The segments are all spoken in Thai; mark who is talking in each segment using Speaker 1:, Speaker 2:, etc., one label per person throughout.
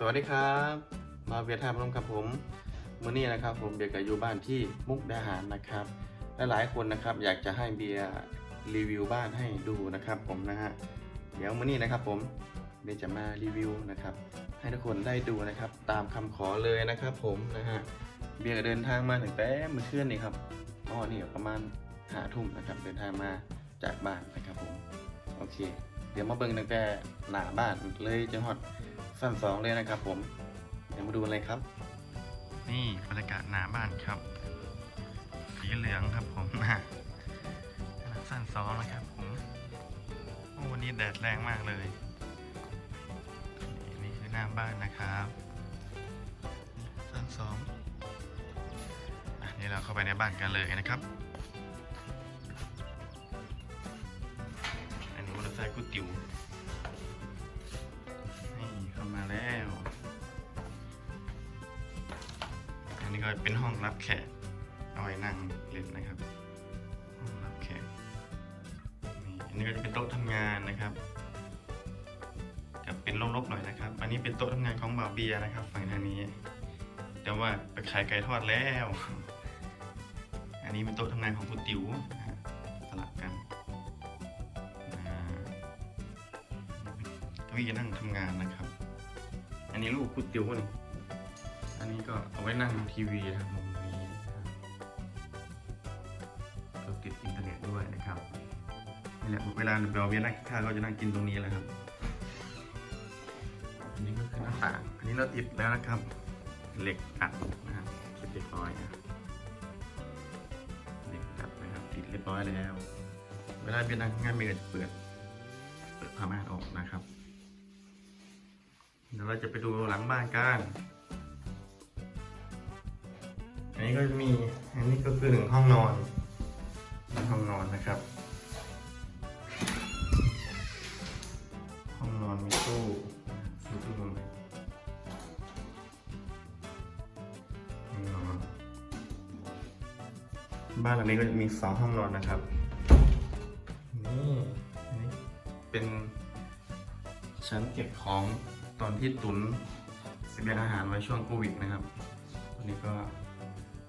Speaker 1: สวัสดีครับ มาเวียดนามร่วมกับผมมื่อนี้นะครับผมเบียร์กับอยู่บ้านที่มุกดาหารนะครับและหลายคนนะครับอยากจะให้เบียร์รีวิวบ้านให้ดูนะครับผมนะฮะเดี๋ยวมื่อนี้นะครับผมเบียร์จะมารีวิวนะครับให้ทุกคนได้ดูนะครับตามคำขอเลยนะครับผมนะฮะเบียร์เดินทางมาถึงแต่เมื่อคืนนี่ครับอ๋อนี่ประมาณหาทุ่มนะครับเดินทางมาจากบ้านนะครับผมโอเค เดี๋ยวมาเบิ่งตั้งแต่หน้าบ้านเลยจนฮอด สั้นสองเลยนะครับผมเดี๋ยวมาดูกันเลยครับ นี่บรรยากาศหน้าบ้านครับ สีเหลืองครับผมนะสั้นสองนะครับผมโอ้วันนี้แดดแรงมากเลย นี่คือหน้าบ้านนะครับ สั้นสองอะนี่เราเข้าไปในบ้านกันเลยนะครับอันนี้มอเตอร์ไซค์กุติ๋ว็เป็นห้องรับแขกเอาไว้นั่งเล่นนะครับ ห้องรับแขกนี่อันนี้ก็จะเป็นโต๊ะทำงานนะครับกับเป็นรกๆหน่อยนะครับ อันนี้เป็นโต๊ะทำงานของบ่าวเบียนะครับ ฝั่งทางนี้ แต่ว่าไปขายไก่ทอดแล้ว อันนี้เป็นโต๊ะทำงานของคุณติ๋วสลับกันอ่าเก้าอี้นั่งทำงานนะครับ อันนี้ลูกกุดติ๋วนี่อั นนี้ก็เอาไว้นั่งดูทีวีนะครับมุมนี้นะครับก็ติดอินเทอร์เน็ตด้วยนะครับนี่แหละเวลาเราเวียนนั่งกินข้าวก็จะนั่งกินตรงนี้แหละครับ อันนี้ก็คือหน้าต่าง อันนี้เราติดแล้วนะครับ เหล็กอัดนะครับเสร็จเรียบร้อยนะเหล็กอัดนะครับติดเรียบร้อยแล้ว เวลาเวียนนั่งง่านเมีก็จะเปิด เปิดผ้าม่านออกนะครับเดี๋ยวเราจะไปดูหลังบ้านกัน อันนี้ก็จะมี อันนี้ก็คือหนึ่งห้องนอนห้องนอนนะครับ ห้องนอนมีตู้มีตู้นอนห้องนอนบ้านหลังนี้ก็จะมีสองห้องนอนนะครับนี่อันนี้เป็นชั้นเก็บของตอนที่ตุนเสบียงอาหารไว้ช่วงโควิดนะครับ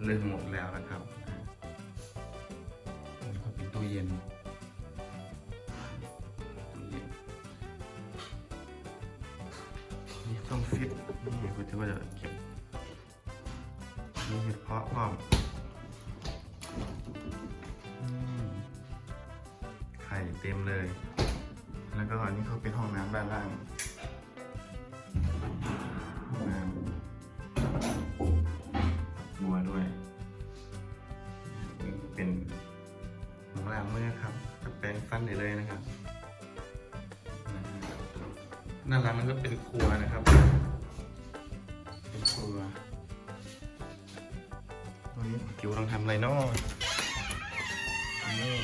Speaker 1: เลิกหมดแล้วนะครับอันนี้ก็เป็นตู้เย็นตู้เย็นนี่ต้องฟิตนี่คุณจะว่าจะเก็บมีเห็ดเพาะพร้อมอืมไข่เต็มเลย แล้วก็อันนี้เขาเป็นห้องน้ำด้านล่าง จะแปรงฟันได้เลยนะครับด้านหลังมันก็เป็นครัวนะครับ เป็นครัวตัวนี้จิ๋วต้องทำอะไรเนาะนี่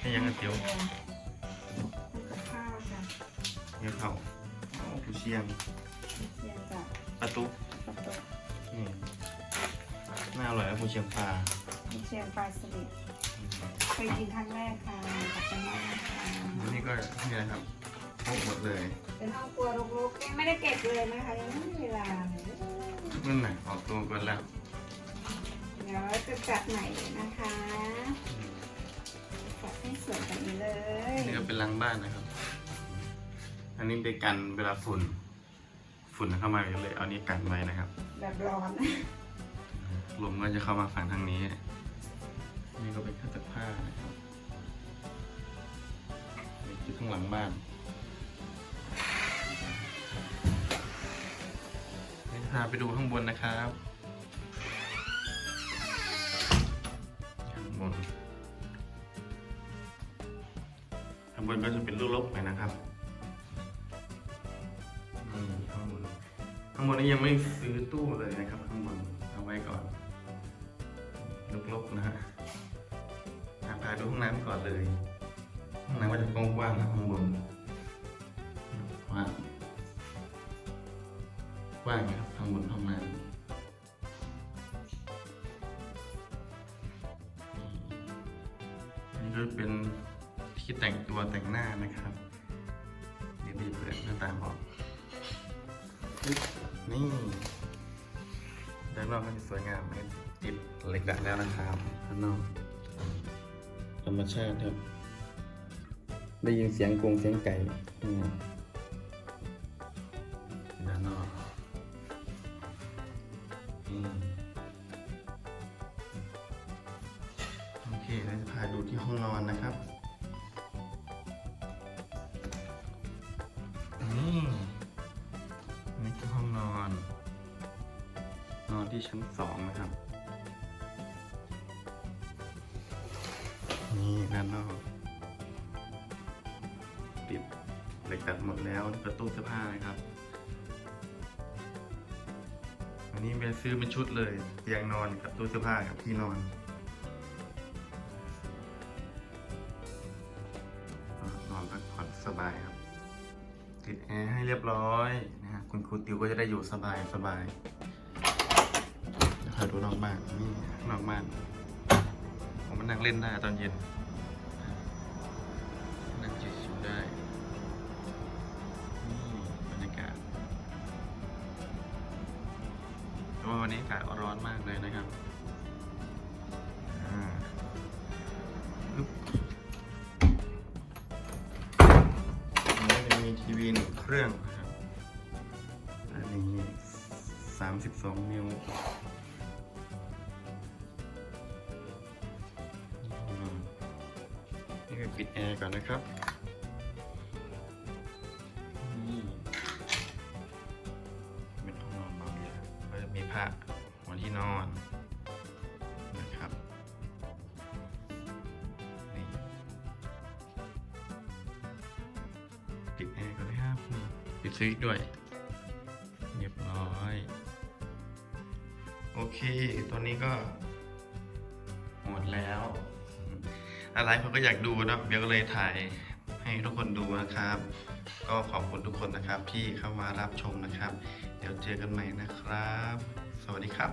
Speaker 1: ให้ยังกับจิ๋ว
Speaker 2: ข้าวจ้ะ
Speaker 1: เงี้ยเขาโอ้ผู้เชียง
Speaker 2: เชียร์จ้ะ
Speaker 1: ประตู
Speaker 2: ประตู
Speaker 1: นี่น่าอร่อยนะผู้เชียงปลา
Speaker 2: เชียร์ปลาสลิด เคยกินครั้งแรกค่ะขอบคุณมากนะคะ
Speaker 1: อันนี้ก็นี่นะครับพกหมดเลย
Speaker 2: เป็นห้องครัวรกๆยังไม่ได้เก็บเลยนะคะยังไม่มีเวลาเลย
Speaker 1: นั่นไหนออกตัวกันแล้ว
Speaker 2: เดี๋ยวจะจัดใหม่นะคะจัดให้สวยแบบนี้เลย
Speaker 1: นี่ก็เป็นรังบ้านนะครับ อันนี้เป็นกันเวลาฝุ่น ฝุ่นเข้ามาเลยเอานี้กันไว้นะครับ
Speaker 2: แบบร้อน
Speaker 1: ลมก็จะเข้ามาฝั่งทางนี้ นี่ก็เป็นเครื่องซักผ้านะครับนี่ข้างหลังบ้านพาไปดูข้างบนนะครับข้างบนข้างบนก็จะเป็นลูกลบไปนะครับนี่ข้างบนข้างบนนี้ยังไม่ซื้อตู้เลยนะครับ ข้างบนเอาไว้ก่อนลูกๆนะฮะาดูห้องน้ำก่อนเลยห้องน้ำก็จะกว้างๆนะข้างบนกว้างกว้างนะครับข้างบนห้องน้ำอันนี้ก็เป็นที่แต่งตัวแต่งหน้านะครับ เดี๋ยวไปเปิดหน้าต่างออกปึ๊บนี่ด้านนอกก็จะสวยงามไม่ติดเหล็กดัดแล้วนะครับด้านนอก ธรรมชาติครับ ได้ยินเสียงกรงเสียงไก่นี่ไงด้านนอกนี่โอเคเราจะพาดูที่ห้องนอนนะครับนี่นี่คือห้องนอน นอนที่ชั้นสองนะครับ นี่ด้านนอก ติดเหล็กดัดหมดแล้วประตูเสื้อผ้านะครับ อันนี้เบนซื้อเป็นชุดเลยเตียงนอนกับตู้เสื้อผ้ากับที่นอนนอนพักผ่อนสบายครับ ติดแอร์ให้เรียบร้อยนะฮะคุณครูติวก็จะได้อยู่สบายสบายเดี๋ยวพาดูนอกบ้านนี่นอกบ้าน มมานั่งเล่นได้ตอนเย็น นั่งชิวๆได้นี่บรรยากาศแต่ว่าวันนี้อากาศร้อนมากเลยนะครับอันนี้มีทีวีหนึ่งเครื่องนะครับอันนี้สามสิบสองนิ้ว ดแอร์ก่อนนะครับนี่เป็นห้องนอนบางอย่างก็จะมีผ้าหัวที่นอนนะครับนี่ปิดแอร์ก่อนนะครับปิดสวิตช์ด้วยเรียบร้อย โอเค ตัวนี้ก็หมดแล้ว อะไรผมก็อยากดูนะเบียร์ก็เลยถ่ายให้ทุกคนดูนะครับ ก็ขอบคุณทุกคนนะครับที่เข้ามารับชมนะครับ เดี๋ยวเจอกันใหม่นะครับ สวัสดีครับ